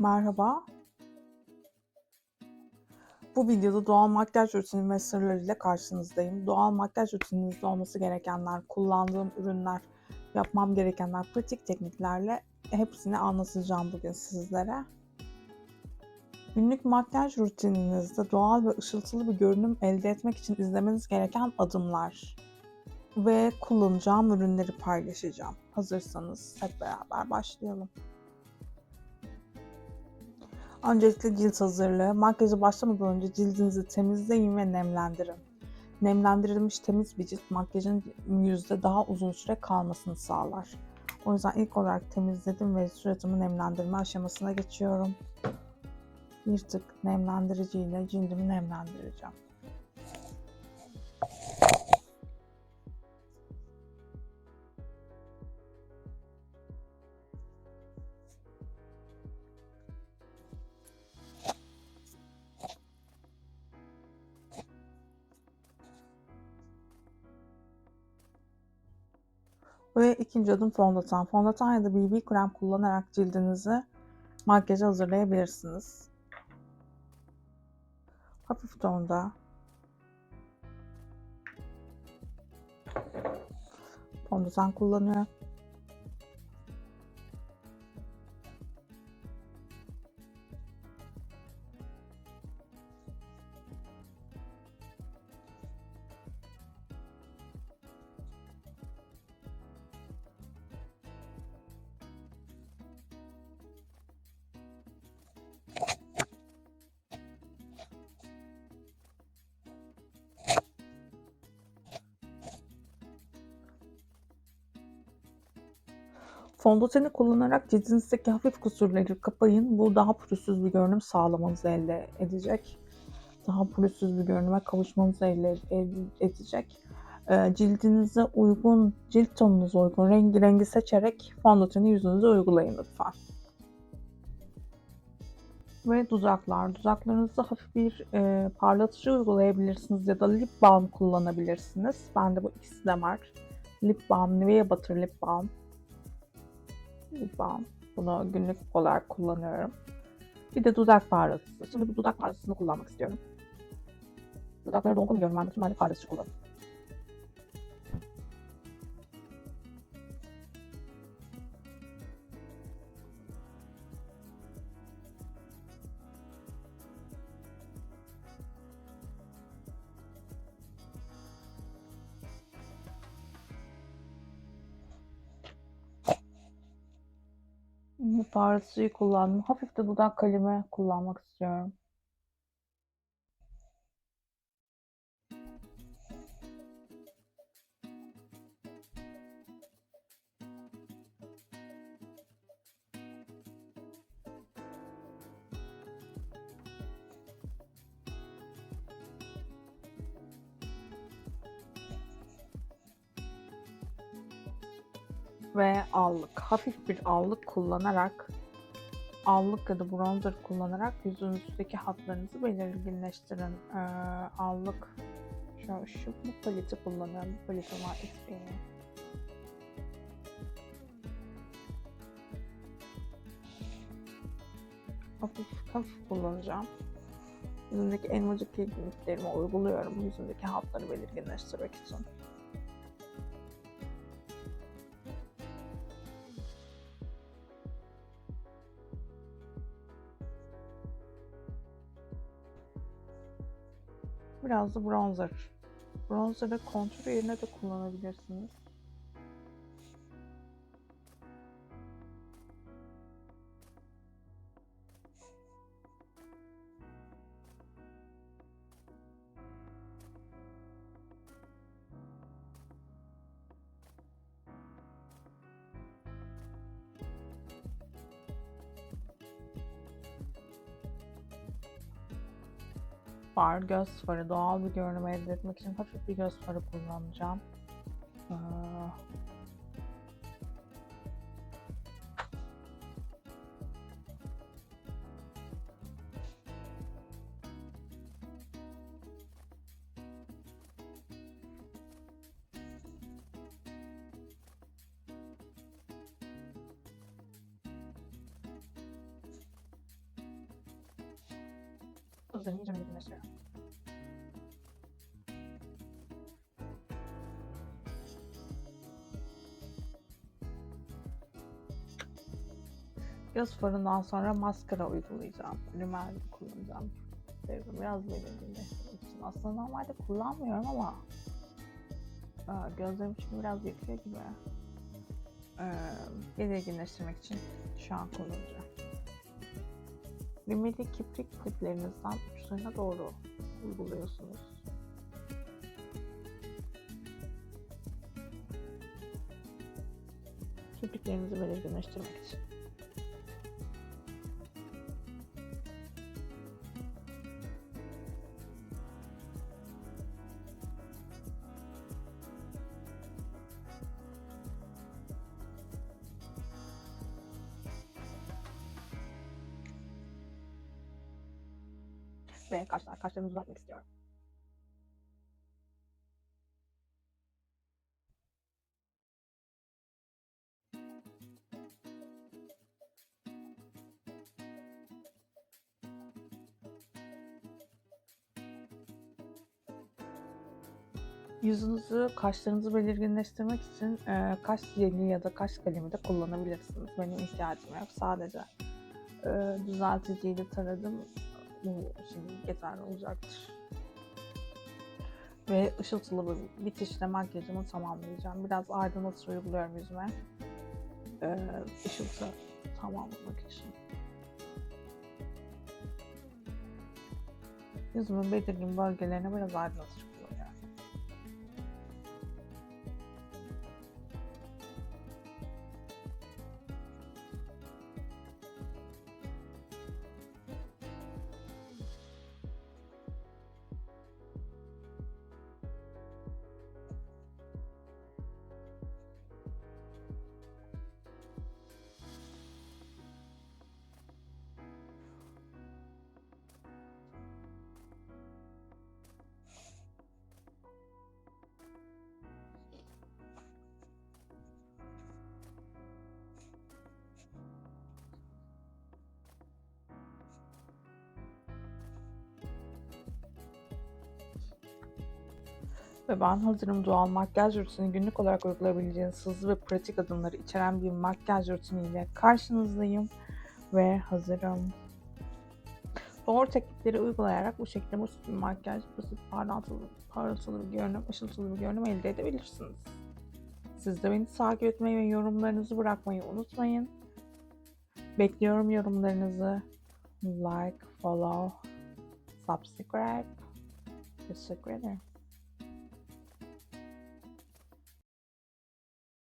Merhaba. Bu videoda doğal makyaj rutini ve sırlarıyla karşınızdayım. Doğal makyaj rutininizde olması gerekenler, kullandığım ürünler, yapmam gerekenler, pratik tekniklerle hepsini anlatacağım bugün sizlere. Günlük makyaj rutininizde doğal ve ışıltılı bir görünüm elde etmek için izlemeniz gereken adımlar ve kullanacağım ürünleri paylaşacağım. Hazırsanız hep beraber başlayalım. Öncelikle cilt hazırlığı. Makyaja başlamadan önce cildinizi temizleyin ve nemlendirin. Nemlendirilmiş temiz bir cilt makyajın yüzde daha uzun süre kalmasını sağlar. O yüzden ilk olarak temizledim ve suratımı nemlendirme aşamasına geçiyorum. Bir tık nemlendiriciyle cildimi nemlendireceğim. Ve ikinci adım fondöten. Fondöten ya da BB krem kullanarak cildinizi makyaja hazırlayabilirsiniz. Hafif tonda fondöten kullanıyorum. Fondöteni kullanarak cildinizdeki hafif kusurları kapayın. Bu daha pürüzsüz bir görünüm sağlamanızı elde edecek. Daha pürüzsüz bir görünüme kavuşmanızı elde edecek. Ee, cildinize uygun, cilt tonunuza uygun rengi rengi seçerek fondöteni yüzünüze uygulayın lütfen. Ve dudaklar. Dudaklarınızda hafif bir e, parlatıcı uygulayabilirsiniz ya da lip balm kullanabilirsiniz. Bende bu ikisi de var. Lip balm, Nivea Butter Lip Balm balm. Bunu günlük olarak kullanıyorum. Bir de dudak parlatıcısı. Şimdi bu dudak parlatıcısını kullanmak istiyorum. Dudakları dolgun için ben de parlatıcı kullanıyorum. Bu parlatıcıyı kullandım. Hafif de dudak kalemi kullanmak istiyorum. Ve allık. Hafif bir allık kullanarak allık ya da bronzer kullanarak yüzünüzdeki hatlarınızı belirginleştirin. Ee, allık şu, şu bu paleti kullanıyorum. Bu paleti var XP'nin. Hafif hafif kullanacağım. Yüzümdeki elmacık kekliklerimi uyguluyorum yüzümdeki hatları belirginleştirmek için. Biraz da bronzer. Bronzer'ı kontür yerine de kullanabilirsiniz. Far, göz farı, doğal bir görünüm elde etmek için hafif bir göz farı kullanacağım. Ee, Gözlerimi iyice belirginleştiriyorum. Göz farından sonra maskara uygulayacağım. Rimel kullanacağım. Biraz belirginleştirmek için. Aslında normalde kullanmıyorum ama aa, gözlerim için biraz yakıyor gibi. Belirginleştirmek için şu an kullanacağım. Rimeli kiprik kütlerinizden uçlarına doğru uyguluyorsunuz. Kipriklerinizi belirginleştirmek için. Ve kaşlar, kaşlarımı uzatmak istiyorum. Yüzünüzü, kaşlarınızı belirginleştirmek için e, kaş jeli ya da kaş kalemi de kullanabilirsiniz. Benim ihtiyacım yok. Sadece e, düzelticiyle taradım. Bu şimdi yeterli olacaktır. Ve ışıltılı bir bitişle makyajımı tamamlayacağım. Biraz aydınlatıcı uyguluyorum yüzüme. E, ışıltı tamamlamak için. Yüzümün belirgin bölgelerine biraz aydınlatıcı Ve ben hazırım doğal makyaj rutini günlük olarak uygulayabileceğiniz hızlı ve pratik adımları içeren bir makyaj rutiniyle karşınızdayım. Ve hazırım. Doğru teknikleri uygulayarak bu şekilde basit bir makyaj, basit parıltılı, parıltılı bir görünüm, ışıltılı bir görünüm elde edebilirsiniz. Siz de beni takip etmeyi ve yorumlarınızı bırakmayı unutmayın. Bekliyorum yorumlarınızı. Like, follow, subscribe. Teşekkür ederim.